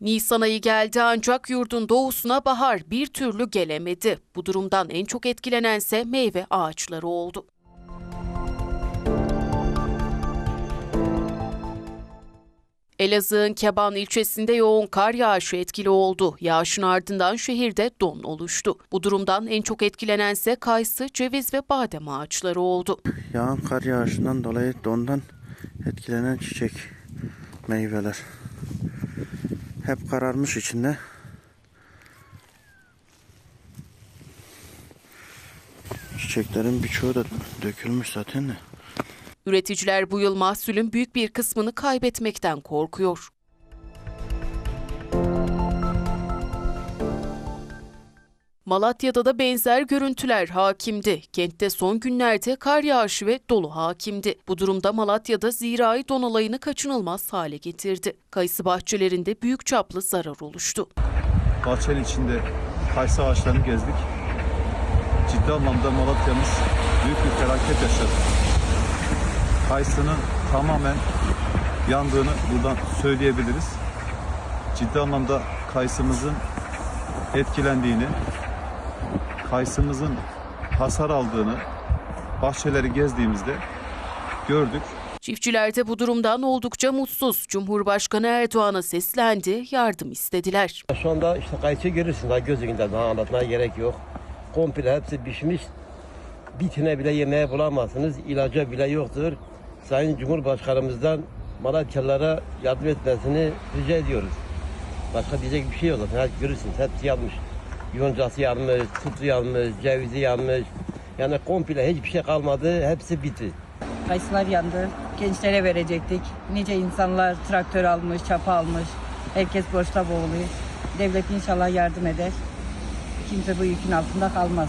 Nisan ayı geldi ancak yurdun doğusuna bahar bir türlü gelemedi. Bu durumdan en çok etkilenense meyve ağaçları oldu. Elazığ'ın Keban ilçesinde yoğun kar yağışı etkili oldu. Yağışın ardından şehirde don oluştu. Bu durumdan en çok etkilenense kayısı, ceviz ve badem ağaçları oldu. Yağan kar yağışından dolayı dondan etkilenen çiçek meyveler. Hep kararmış içinde. Çiçeklerin birçoğu da dökülmüş zaten de. Üreticiler bu yıl mahsulün büyük bir kısmını kaybetmekten korkuyor. Malatya'da da benzer görüntüler hakimdi. Kentte son günlerde kar yağışı ve dolu hakimdi. Bu durumda Malatya'da zirai don olayını kaçınılmaz hale getirdi. Kayısı bahçelerinde büyük çaplı zarar oluştu. bahçenin içinde kayısı ağaçlarını gezdik. Ciddi anlamda Malatya'mız büyük bir felaket yaşadı. Kayısının tamamen yandığını buradan söyleyebiliriz. Ciddi anlamda kayısımızın etkilendiğini, kayısımızın hasar aldığını bahçeleri gezdiğimizde gördük. Çiftçiler de bu durumdan oldukça mutsuz. Cumhurbaşkanı Erdoğan'a seslendi, yardım istediler. Şu anda işte kayısı görürsün daha göz önünde daha anlatmaya gerek yok. Komple hepsi pişmiş. Bir tane bile yemeğe bulamazsınız. İlaca bile yoktur. Sayın Cumhurbaşkanımızdan Malatyalılara yardım etmesini rica ediyoruz. Başka diyecek bir şey yok zaten. Hadi görürsünüz hepsi yanmış. Yoncası yanmış, tutu yanmış, cevizi yanmış. Yani komple hiçbir şey kalmadı. Hepsi bitti. Kayısılar yandı. Gençlere verecektik. Nice insanlar traktör almış, çapa almış. Herkes borçta boğuluyor. Devlet inşallah yardım eder. Kimse bu yükün altında kalmaz.